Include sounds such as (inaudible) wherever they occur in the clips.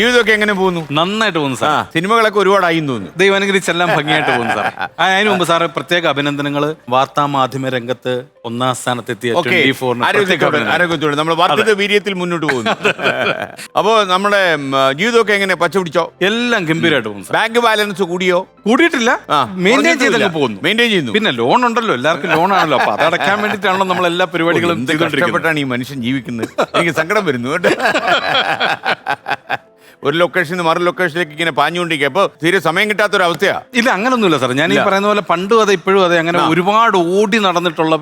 ജീവിതമൊക്കെ എങ്ങനെ പോകുന്നു? നന്നായിട്ട് പോകുന്നു സാർ സിനിമകളൊക്കെ ഒരുപാടായി തോന്നുന്നു. ദൈവം എല്ലാം ഭംഗിയായിട്ട് പോകുന്നു സാർ (laughs) അതിന് മുമ്പ് സാറ് പ്രത്യേക അഭിനന്ദനങ്ങൾ വാർത്താ മാധ്യമ രംഗത്ത് ഒന്നാം സ്ഥാനത്തെത്തിയ ആരോഗ്യത്തോടെ നമ്മൾ വർദ്ധിത വീര്യത്തിൽ മുന്നോട്ട് പോകുന്നു. (laughs) അപ്പോ നമ്മുടെ ജീവിതമൊക്കെ എങ്ങനെ? പച്ചപിടിച്ചോ എല്ലാം ഗംഭീരമായിട്ട് പോകുന്നു ബാങ്ക് ബാലൻസ് കൂടിയോ? കൂടിയിട്ടില്ല. മെയിന്റെയിൻ കുറഞ്ഞിട്ടുമില്ല. പോകുന്നു. മെയിന്റെയിൻ ചെയ്യുന്നു. പിന്നെ ലോൺ ഉണ്ടല്ലോ എല്ലാവർക്കും ലോൺ ആണല്ലോ. അപ്പൊ അത് അടയ്ക്കാൻ വേണ്ടിയിട്ടാണല്ലോ നമ്മൾ എല്ലാ പരിപാടികളും കഷ്ടപ്പെട്ടാണ് ഈ മനുഷ്യൻ ജീവിക്കുന്നത്? എനിക്ക് സങ്കടം വരുന്നു കേട്ടോ. (laughs) ഒരു ലൊക്കേഷനിൽ നിന്ന് മറു ലൊക്കേഷനിലേക്ക് ഇങ്ങനെ പാഞ്ഞുകൊണ്ടിരിക്കുക. അപ്പൊ തീരെ സമയം കിട്ടാത്ത ഒരു അവസ്ഥയാണ് ഇല്ല അങ്ങനൊന്നുമില്ല സാർ ഞാൻ ഈ പറയുന്ന പോലെ പണ്ടും അതെ ഇപ്പോഴും അതെ. അങ്ങനെ ഒരുപാട് ഓടി നടന്നിട്ടുള്ള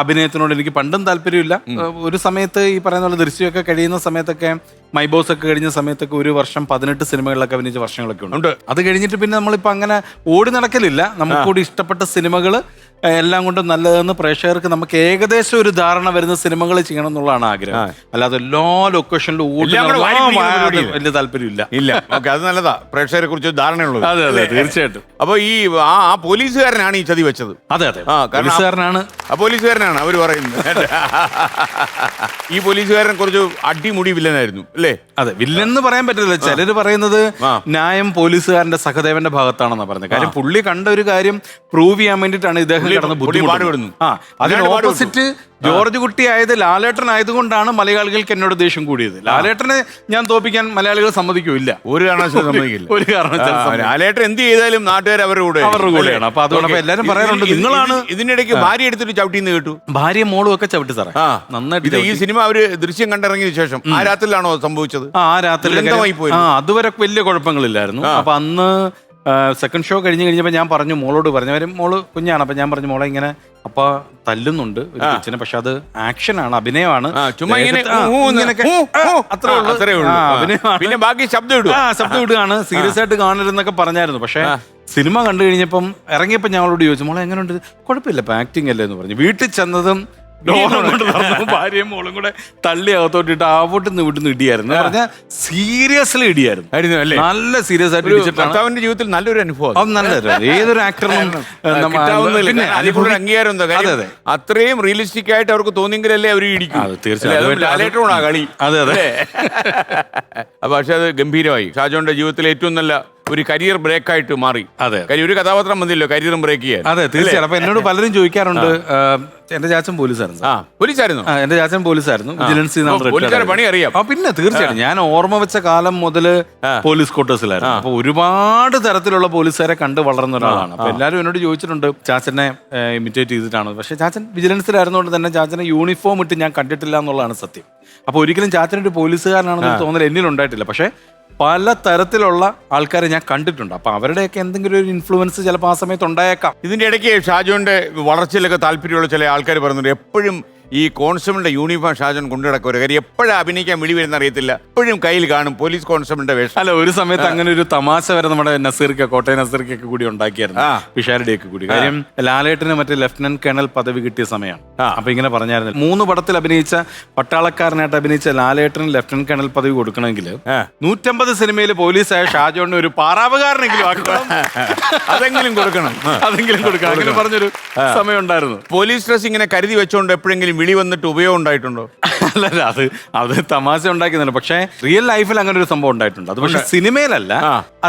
അഭിനയത്തിനോട് എനിക്ക് പണ്ടും താല്പര്യമില്ല. ഒരു സമയത്ത് ഈ പറയുന്ന പോലെ ദൃശ്യമൊക്കെ കഴിയുന്ന സമയത്തൊക്കെ മൈ ബോസ് ഒക്കെ കഴിഞ്ഞ സമയത്തൊക്കെ ഒരു വർഷം പതിനെട്ട് സിനിമകളിലൊക്കെ അഭിനയിച്ച വർഷങ്ങളൊക്കെ ഉണ്ട്. അത് കഴിഞ്ഞിട്ട് പിന്നെ നമ്മളിപ്പോ അങ്ങനെ ഓടി നടക്കലില്ല. നമുക്കൂടി ഇഷ്ടപ്പെട്ട സിനിമകൾ എല്ലാം കൊണ്ടും നല്ലതെന്ന് പ്രേക്ഷകർക്ക് നമുക്ക് ഏകദേശം ഒരു ധാരണ വരുന്ന സിനിമകൾ ചെയ്യണം എന്നുള്ളതാണ് ആഗ്രഹം. അല്ലാതെ എല്ലാ ലൊക്കേഷനിലും ഓടി. വലിയ താല്പര്യമില്ല ഇല്ല. ഓക്കെ അത് നല്ലതാ. പ്രേക്ഷകരെ കുറിച്ച് ധാരണയുള്ളത്. അതെ അതെ തീർച്ചയായിട്ടും. അപ്പൊ ഈ ആ ആ പോലീസുകാരനാണ് ഈ ചതി വെച്ചത്. അതെ അതെ. ആ, പോലീസുകാരനാണ്. ആ പോലീസുകാരനാണ് അവർ പറയുന്നത്. ഈ പോലീസുകാരനെ കുറിച്ച് അടിമുടി വില്ലനായിരുന്നു അല്ലേ? അതെ വില്ലൻ എന്ന് പറയാൻ പറ്റില്ല ചിലര് പറയുന്നത് ന്യായം പോലീസുകാരന്റെ സഹദേവന്റെ ഭാഗത്താണെന്നാണ് പറഞ്ഞത്. കാര്യം പുള്ളി കണ്ട ഒരു കാര്യം പ്രൂവ് ചെയ്യാൻ വേണ്ടിയിട്ടാണ് ഇദ്ദേഹം കടന്ന് ബുദ്ധിമുട്ടുന്നു ആ അതിന് ഓപ്പോസിറ്റ് ജോർജ് കുട്ടി ആയത് ലാലേട്ടൻ ആയതുകൊണ്ടാണ് മലയാളികൾക്ക് എന്നോട് ദേഷ്യം കൂടിയത്. ലാലേട്ടനെ ഞാൻ തോപ്പിക്കാൻ മലയാളികൾ സമ്മതിക്കൂല്ല. ഒരു കാരണവശാലും സമ്മതിക്കില്ല. ഒരു കാരണവശാലും. ലാലേട്ടൻ എന്ത് ചെയ്താലും നാട്ടുകാർ അവരുടെ കൂടെ അവരുടെ കൂടെയാണ്. അപ്പൊ അതുകൊണ്ട് അപ്പൊ എല്ലാരും പറയാറുണ്ട്, നിങ്ങളാണ് ഇത് ഇതിനിടയ്ക്ക് ഭാര്യ എടുത്തിട്ട് ചവിട്ടിന്ന് കേട്ടു? ഭാര്യ മോളും ഒക്കെ ചവിട്ടി സാറേ. നന്നായിട്ട് ഈ. സിനിമ അവർ ദൃശ്യം കണ്ടിറങ്ങിയ ശേഷം ആ രാത്രിയിലാണോ സംഭവിച്ചത്? ആ രാത്രി അതുവരെ വലിയ കുഴപ്പങ്ങളില്ലായിരുന്നു. അപ്പൊ അന്ന് സെക്കൻഡ് ഷോ കഴിഞ്ഞ് കഴിഞ്ഞപ്പോൾ ഞാൻ പറഞ്ഞു മോളോട് പറഞ്ഞു അവരും മോൾ കുഞ്ഞാണ് അപ്പൊ ഞാൻ പറഞ്ഞു മോളെ ഇങ്ങനെ അപ്പ തല്ലുന്നുണ്ട് ഒരു കൊച്ചിനെ പക്ഷെ അത് ആക്ഷൻ ആണ് അഭിനയമാണ് ചുമ്മാ ഇങ്ങനെ. അത്രേ ഉള്ളൂ. പിന്നെ ബാക്കി ശബ്ദം ഇടുക ശബ്ദം ഇടുകയാണ് സീരിയസ് ആയിട്ട് കാണരുതെന്നൊക്കെ പറഞ്ഞായിരുന്നു പക്ഷെ സിനിമ കണ്ടു കഴിഞ്ഞപ്പം ഇറങ്ങിയപ്പോ ഞങ്ങളോട് ചോദിച്ചു മോളെ എങ്ങനെയുണ്ട് കുഴപ്പമില്ല ആക്ടിങ് അല്ലേ എന്ന് പറഞ്ഞു വീട്ടിൽ ചെന്നതും ഡോറും കൊണ്ട് (laughs) തുറന്നു ഭാര്യയും മോളും കൂടെ തള്ളി അകത്തോട്ടിട്ട് ആവോട്ട് നിന്ന് വിട്ടുന്ന് ഇടിയായിരുന്നു പറഞ്ഞാൽ സീരിയസ്ലി ഇടിയായിരുന്നു ആയിരുന്നു അല്ലേ നല്ല സീരിയസ് ആയിട്ട് ഒരു ഇടിച്ചിട്ടാണ് ഭർത്താവിന്റെ ജീവിതത്തിൽ നല്ലൊരു അനുഭവം അത് ഏതൊരു ആക്ടറിനും കിട്ടാവുന്നതില്ല. പിന്നെ അംഗീകാരം കാര്യം? അതെ, അതെ. അത്രയും റിയലിസ്റ്റിക് ആയിട്ട് അവർക്ക് തോന്നിയെങ്കിലല്ലേ അവർ ഇടിക്കും അത് തീർച്ചയായും. അതും കളി അതെ, അതെ. അല്ലേ? (laughs) അപ്പൊ പക്ഷെ അത് ഗംഭീരമായി ഷാജോന്റെ ജീവിതത്തിലെ ഏറ്റവും നല്ല ഒരു കരിയർ ബ്രേക്ക് ആയിട്ട് മാറി. അതെ. കാര്യം ഒരു കഥാപാത്രം വന്നില്ലോ കരിയറും ബ്രേക്ക് ചെയ്യാൻ. അതെ തീർച്ചയായും. അപ്പൊ എന്നോട് പലരും ചോദിക്കാറുണ്ട് ആ, എന്റെ ചാച്ചൻ പോലീസായിരുന്നു. ആ പോലീസായിരുന്നു? ആ, എന്റെ ചാച്ചൻ പോലീസായിരുന്നു. വിജിലൻസ് പോലീസുകാരെ പണി അറിയാം. ആ പിന്നെ തീർച്ചയായും ഞാൻ ഓർമ്മ വെച്ച കാലം മുതൽ പോലീസ് ക്വാർട്ടേഴ്സിലായിരുന്നു. അപ്പൊ ഒരുപാട് തരത്തിലുള്ള പോലീസുകാരെ കണ്ട് വളർന്ന ഒരാളാണ്. അപ്പൊ എല്ലാവരും എന്നോട് ചോദിച്ചിട്ടുണ്ട് ചാച്ചനെ ഇമിറ്റേറ്റ് ചെയ്തിട്ടാണ്. പക്ഷെ ചാച്ചൻ വിജിലൻസിലായിരുന്നോണ്ട് തന്നെ ചാച്ചനെ യൂണിഫോം ഇട്ട് ഞാൻ കണ്ടിട്ടില്ല എന്നുള്ളതാണ് സത്യം. അപ്പൊ ഒരിക്കലും ചാച്ചൻ ഒരു പോലീസുകാരനാണെന്ന് തോന്നൽ എന്നിൽ ഉണ്ടായിട്ടില്ല പക്ഷെ പല തരത്തിലുള്ള ആൾക്കാരെ ഞാൻ കണ്ടിട്ടുണ്ട്. അപ്പൊ അവരുടെയൊക്കെ എന്തെങ്കിലും ഒരു ഇൻഫ്ലുവൻസ് ചിലപ്പോൾ ആ സമയത്ത് ഉണ്ടായേക്കാം. ഇതിന്റെ ഇടയ്ക്ക് ഷാജുവിന്റെ വളർച്ചയിലൊക്കെ താല്പര്യമുള്ള ചില ആൾക്കാർ പറയുന്നുണ്ട്. എപ്പോഴും ഈ കോൺസ്റ്റബിളിന്റെ യൂണിഫോം ഷാജൻ കൊണ്ടു ഒരു കാര്യം എപ്പോഴും അഭിനയിക്കാൻ വിളി വരുന്ന അറിയത്തില്ല. എപ്പോഴും കയ്യിൽ കാണും പോലീസ് കോൺസ്റ്റബിളിന്റെ വേഷം. അല്ല ഒരു സമയത്ത് അങ്ങനെ ഒരു തമാശ വരെ നമ്മുടെ നസീർക്ക് കോട്ടയം നസീർക്കൊക്കെ കൂടി ഉണ്ടാക്കിയായിരുന്നു. ആ. പിഷാരുടെയൊക്കെ കൂടി. കാര്യം ലാലേട്ടന് മറ്റേ ലഫ്റ്റനന്റ് കേണൽ പദവി കിട്ടിയ സമയമാണ്. അപ്പൊ ഇങ്ങനെ പറഞ്ഞായിരുന്നു. മൂന്ന് പടത്തിൽ അഭിനയിച്ച പട്ടാളക്കാരനായിട്ട് അഭിനയിച്ച ലാലേട്ടന് ലഫ്റ്റനന്റ് കേണൽ പദവി കൊടുക്കണമെങ്കിൽ. നൂറ്റമ്പത് സിനിമയിൽ പോലീസായ ഷാജോണിന് ഒരു പാറാവുകാരനെങ്കിലും ആക്കണം. അതെങ്കിലും കൊടുക്കണം. അതെങ്കിലും കൊടുക്കണം. അങ്ങനെ പറഞ്ഞൊരു സമയം ഉണ്ടായിരുന്നു. പോലീസ് ഡ്രസ് ഇങ്ങനെ കരുതി വെച്ചോണ്ട് എപ്പോഴെങ്കിലും വിളി വന്നിട്ട് ഉപയോഗം ഉണ്ടായിട്ടുണ്ടോ? അല്ല അത് അത് തമാശ ഉണ്ടാക്കുന്നുണ്ട് പക്ഷേ റിയൽ ലൈഫിൽ അങ്ങനെ ഒരു സംഭവം ഉണ്ടായിട്ടുണ്ട്. അത് പക്ഷെ സിനിമയിലല്ല.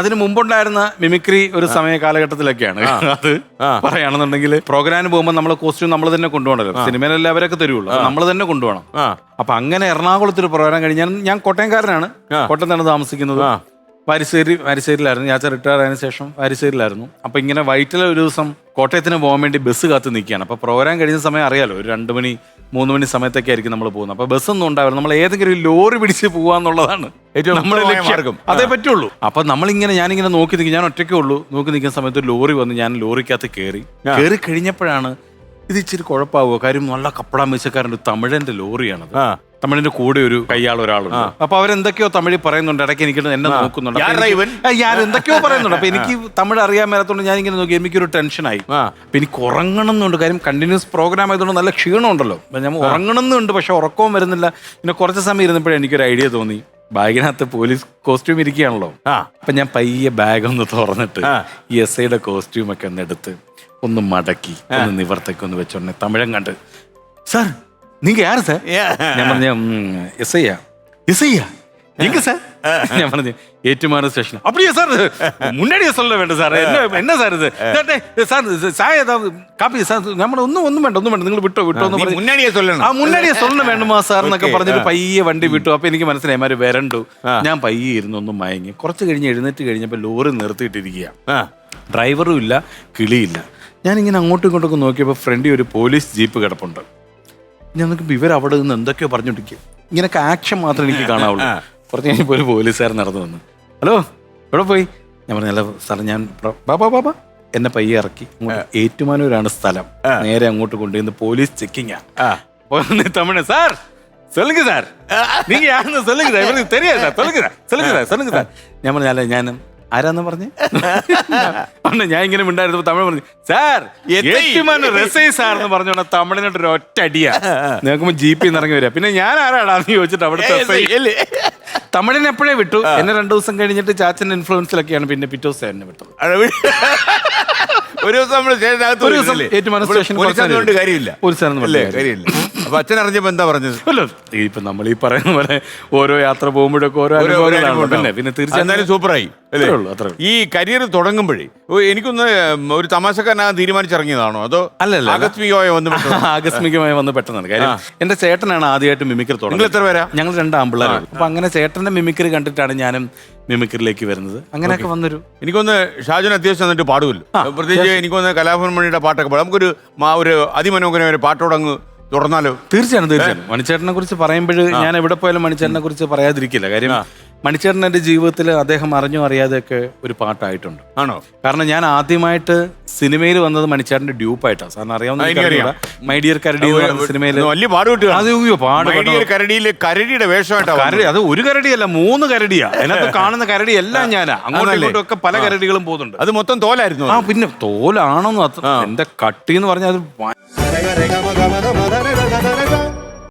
അതിന് മുമ്പുണ്ടായിരുന്ന മിമിക്രി ഒരു സമയ കാലഘട്ടത്തിലൊക്കെയാണ് അത്. പറയുകയാണെന്നുണ്ടെങ്കിൽ പ്രോഗ്രാമിന് പോകുമ്പോൾ നമ്മൾ കോസ്റ്റ്യൂം നമ്മൾ തന്നെ കൊണ്ടുപോകണല്ലോ. സിനിമയിലല്ല അവരൊക്കെ തരുള്ളൂ. നമ്മൾ തന്നെ കൊണ്ടുപോകണം. അപ്പൊ അങ്ങനെ എറണാകുളത്ത് ഒരു പ്രോഗ്രാം കഴിഞ്ഞാൽ ഞാൻ കോട്ടയംകാരനാണ്. കോട്ടയത്താണ് താമസിക്കുന്നത്. വാരിശ്ശേരി വാരിശ്ശേരിയിലായിരുന്നു ഞാൻ റിട്ടയർ ആയതിനു ശേഷം വാരിശ്ശേരിയിലായിരുന്നു അപ്പൊ ഇങ്ങനെ വൈറ്റിലെ ഒരു ദിവസം കോട്ടയത്തിന് പോകാൻ വേണ്ടി ബസ് കാത്ത് നിൽക്കുകയാണ്. അപ്പോൾ പ്രോഗ്രാം കഴിഞ്ഞ സമയം അറിയാലോ ഒരു രണ്ട് മണി മൂന്ന് മണി സമയത്തൊക്കെ ആയിരിക്കും നമ്മൾ പോകുന്നത് അപ്പോൾ ബസ്സൊന്നും ഉണ്ടാവില്ല. നമ്മൾ ഏതെങ്കിലും ഒരു ലോറി പിടിച്ച് പോവാന്നുള്ളതാണ് ഏറ്റവും ഉത്തമമായ ലക്ഷ്യം. അതേ പറ്റുള്ളൂ. അപ്പൊ നമ്മളിങ്ങനെ ഞാനിങ്ങനെ നോക്കി നിൽക്കും. ഞാൻ ഒറ്റയ്ക്കേ ഉള്ളൂ. നോക്കി നിൽക്കുന്ന സമയത്ത് ഒരു ലോറി വന്ന് ഞാൻ ലോറിക്കകത്ത് കയറി. കയറി കഴിഞ്ഞപ്പോഴാണ് ഇത് ഇച്ചിരി കുഴപ്പമാവുക കാര്യം നല്ല കപ്പടാമീശക്കാരന്റെ ഒരു തമിഴന്റെ ലോറിയാണത്. തമിഴിന്റെ കൂടെ ഒരു കയ്യാൾ ഒരാളുണ്ട്. അപ്പൊ അവരെന്തൊക്കെയോ തമിഴിൽ പറയുന്നുണ്ട്. ഇടയ്ക്ക് എനിക്ക് എന്നെ നോക്കുന്നുണ്ട്? ആ, ഞാൻ എന്തൊക്കെയോ പറയുന്നുണ്ട്. അപ്പൊ എനിക്ക് തമിഴ് അറിയാൻ മേലത്തോണ്ട് ഞാൻ ഇങ്ങനെ നോക്കി. എനിക്കൊരു ടെൻഷനായി. അപ്പൊ എനിക്ക് ഉറങ്ങണം എന്നുണ്ട് കാര്യം കണ്ടിന്യൂസ് പ്രോഗ്രാം ആയതുകൊണ്ട് നല്ല ക്ഷീണം ഉണ്ടല്ലോ അപ്പൊ ഞാൻ ഉറങ്ങണം എന്നുണ്ട് പക്ഷെ ഉറക്കവും വരുന്നില്ല. പിന്നെ കുറച്ച് സമയം ഇരുന്നപ്പോഴേ എനിക്കൊരു ഐഡിയ തോന്നി. ബാഗിനകത്ത് പോലീസ് കോസ്റ്റ്യൂം ഇരിക്കുകയാണല്ലോ. അപ്പൊ ഞാൻ പയ്യെ ബാഗ് ഒന്ന് തുറന്നിട്ട് ഈ എസ് ഐയുടെ കോസ്റ്റ്യൂം ഒക്കെ ഒന്ന് എടുത്ത് ഒന്ന് മടക്കി ഒന്ന് നിവർത്തേക്ക് ഒന്ന് വെച്ചോണ്ട് തമിഴൻ കണ്ട് സാർ നീങ്ക യാര് സാർ ഞാൻ പറഞ്ഞ എസ് ഐയാ എസ് ഐയാ எங்க சார் ഞാൻ പറഞ്ഞു ഏറ്റുമാനൂർ സ്റ്റേഷൻ அப்படியே சார் முன்னாடியே சொல்ல வேண்டும் സാർ என்ன என்ன സാർ ഇത് ദേ, ദേ, സാർ ഇത് ചായ ഏതാ കാപ്പി സാർ നമ്മൾ ഒന്നും ഒന്നും വേണ്ട ഒന്നും വേണ്ട നിങ്ങൾ വിട്ടോ വിട്ടോ എന്ന് നീ പറഞ്ഞു മുന്നണിയെ ചൊല്ലണം ആ മുന്നണിയെ സ്വർണ്ണം വേണ്ടുമാ സാർ എന്നൊക്കെ Okay, പറഞ്ഞിട്ട് ആ. പയ്യെ വണ്ടി വിട്ടു അപ്പൊ എനിക്ക് മനസ്സിലായി മാര് വരണ്ടു ഞാൻ പയ്യെ ഇരുന്ന് ഒന്ന് മയങ്ങി കുറച്ച് കഴിഞ്ഞ് എഴുന്നേറ്റ് കഴിഞ്ഞപ്പോൾ ലോറി നിർത്തിയിട്ടിരിക്കുക ആ ഡ്രൈവറും ഇല്ല കിളിയില്ല ഞാനിങ്ങനെ അങ്ങോട്ടും ഇങ്ങോട്ടൊക്കെ നോക്കിയപ്പോൾ ഫ്രണ്ടിൽ ഒരു പോലീസ് ജീപ്പ് കിടപ്പുണ്ട് ഞാൻ നോക്കുമ്പോൾ ഇവർ അവിടെ നിന്ന് എന്തൊക്കെയോ പറഞ്ഞോണ്ടിരിക്കും ഇങ്ങനൊക്കെ ആക്ഷൻ മാത്രമേ എനിക്ക് കാണാവുള്ളൂ കുറച്ച് കഴിഞ്ഞപ്പോൾ ഒരു പോലീസുകാരൻ നടന്നു വന്നു ഹലോ എവിടെ പോയി ഞാൻ പറഞ്ഞു അല്ല സാർ ഞാൻ പ്ര- ബാ ബാ ബാ ബാ എന്നെ പയ്യെ ഇറക്കി ഇങ്ങോട്ട് ഏറ്റുമാനൂരാണ് സ്ഥലം നേരെ അങ്ങോട്ട് കൊണ്ടുവന്ന് പോലീസ് ചെക്കിങ്ങാ ആ. തമിഴ് സാർ சொல்லுங்க சார் நீங்க யாருன்னு சொல்லுங்க சார் இவருக்கு தெரியாது சார் சொல்லுங்க சார் சொல்லுங்க சார் சொல்லுங்க சார் ഞാൻ പറഞ്ഞ അല്ല ഞാൻ ആരാന്ന് പറഞ്ഞ്? പണ്ട് ഞാൻ ഇങ്ങനെ മിണ്ടായിരുന്നു തമിഴ് പറഞ്ഞു സാർ എത്തി. ഏറ്റുമാനൂർ രസൈ സാർ എന്ന് പറഞ്ഞോണ്ട് തമിഴിനോട്ട് ഒരു ഒറ്റ അടിയാ. നോക്കുമ്പോ ജീപ്പിൽ നിന്ന് ഇറങ്ങി വരിക. പിന്നെ ഞാൻ ആരാടാന്ന് ചോദിച്ചിട്ട് അവിടുത്തെ തമിഴിനെ എപ്പോഴേ വിട്ടു? എന്നെ രണ്ടു ദിവസം കഴിഞ്ഞിട്ട് ചാച്ചന്റെ ഇൻഫ്ലുവൻസിലൊക്കെയാണ് പിന്നെ പിറ്റേ ദിവസം എന്നെ വിട്ടത്. അവിടെ വി- ഒരു ദിവസം നമ്മൾ ഒരു ദിവസം സ്റ്റേഷനിൽ കുറച്ച് കാര്യമില്ല. ഒരു അല്ലേ കാര്യമില്ല. അപ്പൊ അച്ഛൻ അറിഞ്ഞപ്പോ എന്താ പറഞ്ഞത്? അല്ല ഇപ്പൊ നമ്മൾ ഈ പറയുന്ന പോലെ ഓരോ യാത്ര പോകുമ്പോഴൊക്കെ ഓരോ അനുഭവങ്ങളാണ് പിന്നെ. പിന്നെ തീർച്ചയായും സൂപ്പറായി അല്ലേ. ഈ കരിയർ തുടങ്ങുമ്പോഴേ എനിക്കൊന്ന് ഒരു തമാശക്കാരനാ തീരുമാനിച്ചിറങ്ങിയതാണോ? അതോ അല്ലല്ല. ആകസ്മികമായി വന്ന് (laughs) ആകസ്മികമായി വന്ന് പെട്ടെന്നാണ് കാര്യം എന്റെ ചേട്ടനാണ് ആദ്യമായിട്ട് മിമിക്രി തുടങ്ങുന്നത്. എത്ര പേരാ? ഞങ്ങൾ രണ്ട് ആമ്പിള്ളേരാണ്. അപ്പൊ അങ്ങനെ ചേട്ടന്റെ മിമിക്രി കണ്ടിട്ടാണ് ഞാനും മിമിക്രിയിലേക്ക് വരുന്നത്. അങ്ങനെയൊക്കെ വന്നൊരു എനിക്കൊന്ന് ഷാജുൻ അത്യാവശ്യം വന്നിട്ട് പാടുമല്ലോ. പ്രത്യേകിച്ച് എനിക്കൊന്ന് കലാഭവൻ മണിയുടെ പാട്ടൊക്കെ പാടാം. നമുക്കൊരു ഒരു അതിമനോഹരമായ പാട്ടോടങ്ങ് തുറന്നാലോ? തീർച്ചയായും തീർച്ചയായും മണിച്ചേട്ടനെ കുറിച്ച് പറയുമ്പോൾ ഞാൻ എവിടെ പോയാലും മണിച്ചേട്ടനെ കുറിച്ച് പറയാതിരിക്കില്ല. കാര്യം മണിച്ചേട്ടൻ എന്റെ ജീവിതത്തിൽ അദ്ദേഹം അറിഞ്ഞോ അറിയാതെയൊക്കെ ഒരു പാട്ടായിട്ടുണ്ട്. ആണോ? കാരണം ഞാൻ ആദ്യമായിട്ട് സിനിമയിൽ വന്നത് മണിച്ചേട്ടന്റെ ഡ്യൂപ്പായിട്ടാണ് സാറിന് അറിയാവുന്ന. മൈ ഡിയർ കരടി സിനിമയിൽ വലിയ പാടുപെട്ട്. അത്. കരടിയിലെ കരടിയുടെ കരടി അത് ഒരു കരടിയല്ല മൂന്ന് കരടിയാ. അതിനകത്ത് കാണുന്ന കരടി എല്ലാം ഞാനാ അങ്ങോട്ടും? ഇങ്ങോട്ടും ഒക്കെ പല കരടികളും പോകുന്നുണ്ട്. അത് മൊത്തം തോലായിരുന്നു ആ പിന്നെ തോലാണോന്ന് അത്ര എന്റെ കട്ടി എന്ന് പറഞ്ഞാൽ അത്